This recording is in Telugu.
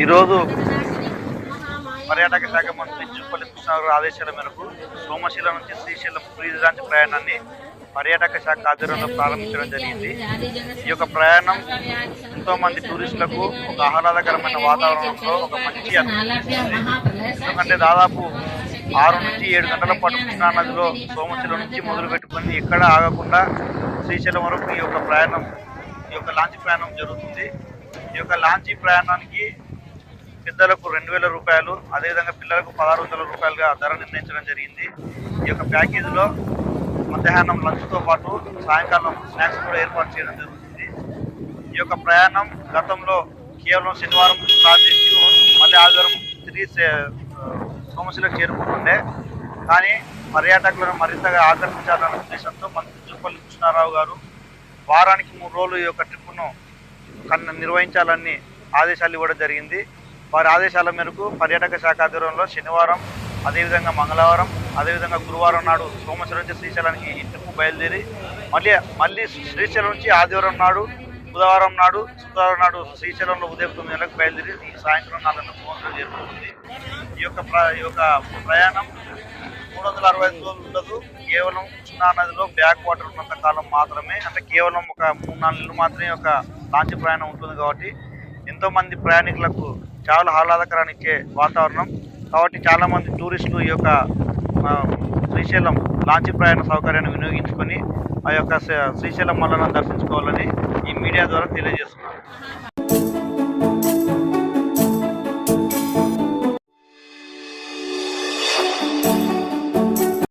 ఈరోజు పర్యాటక శాఖ మంత్రి జుప్పల్లి కృష్ణారావు ఆదేశాల మేరకు సోమశిల నుంచి శ్రీశైలం క్రూయిజ్ ప్రయాణాన్ని పర్యాటక శాఖ ఆధ్వర్యంలో ప్రారంభించడం జరిగింది. ఈ యొక్క ప్రయాణం ఎంతో మంది టూరిస్టులకు ఒక ఆహ్లాదకరమైన వాతావరణంలో ఒక మంచి ఎందుకంటే దాదాపు ఆరు నుంచి ఏడు గంటల పాటు కృష్ణా నదిలో సోమశిల నుంచి మొదలు పెట్టుకొని ఎక్కడ ఆగకుండా శ్రీశైలం వరకు ఈ యొక్క ప్రయాణం ఈ యొక్క లాంచీ ప్రయాణం జరుగుతుంది. ఈ యొక్క లాంచీ ప్రయాణానికి పెద్దలకు రెండు వేల రూపాయలు అదేవిధంగా పిల్లలకు పదహారు వందల రూపాయలుగా ధర నిర్ణయించడం జరిగింది. ఈ యొక్క ప్యాకేజీలో మధ్యాహ్నం లంచ్తో పాటు సాయంకాలం స్నాక్స్ కూడా ఏర్పాటు చేయడం జరుగుతుంది. ఈ యొక్క ప్రయాణం గతంలో కేవలం శనివారం స్టార్ట్ చేసి మళ్ళీ ఆదివారం తిరిగి సోమశిలకు చేరుకుంటుండే. కానీ పర్యాటకులను మరింతగా ఆకర్షించాలనే ఉద్దేశంతో మంత్రి జుప్పల్లి కృష్ణారావు గారు వారానికి మూడు రోజులు ఈ యొక్క ట్రిప్పును కన్ను నిర్వహించాలని ఆదేశాలు ఇవ్వడం జరిగింది. వారి ఆదేశాల మేరకు పర్యాటక శాఖ ఆధ్వర్యంలో శనివారం అదేవిధంగా మంగళవారం అదేవిధంగా గురువారం నాడు సోమశిల నుంచి శ్రీశైలానికి ఈ బయలుదేరి మళ్ళీ మళ్ళీ శ్రీశైలం నుంచి ఆదివారం నాడు బుధవారం నాడు శుక్రవారం నాడు శ్రీశైలంలో ఉదయం తొమ్మిది గంటలకు బయలుదేరి ఈ సాయంత్రం నాలుగు గంటలకు చేరుకుంటుంది ఈ యొక్క ప్ర ఈ యొక్క ప్రయాణం మూడు వందల అరవై ఐదు రోజులు ఉండదు. కేవలం కృష్ణా నదిలో బ్యాక్ వాటర్ ఉన్నంత కాలం మాత్రమే అంటే కేవలం ఒక మూడు నాలుగు నెలలు మాత్రమే ఒక లాంచ్ ప్రయాణం ఉంటుంది కాబట్టి ఎంతో మంది ప్రయాణికులకు చాలా ఆహ్లాదకరాన్ని ఇచ్చే వాతావరణం. కాబట్టి చాలా మంది టూరిస్టులు ఈ యొక్క శ్రీశైలం లాంచ్ ప్రయాణ సౌకర్యాన్ని వినియోగించుకొని ఆ యొక్క శ్రీ- శ్రీశైలం మల్లన దర్శించుకోవాలని ఈ మీడియా ద్వారా తెలియజేస్తున్నారు.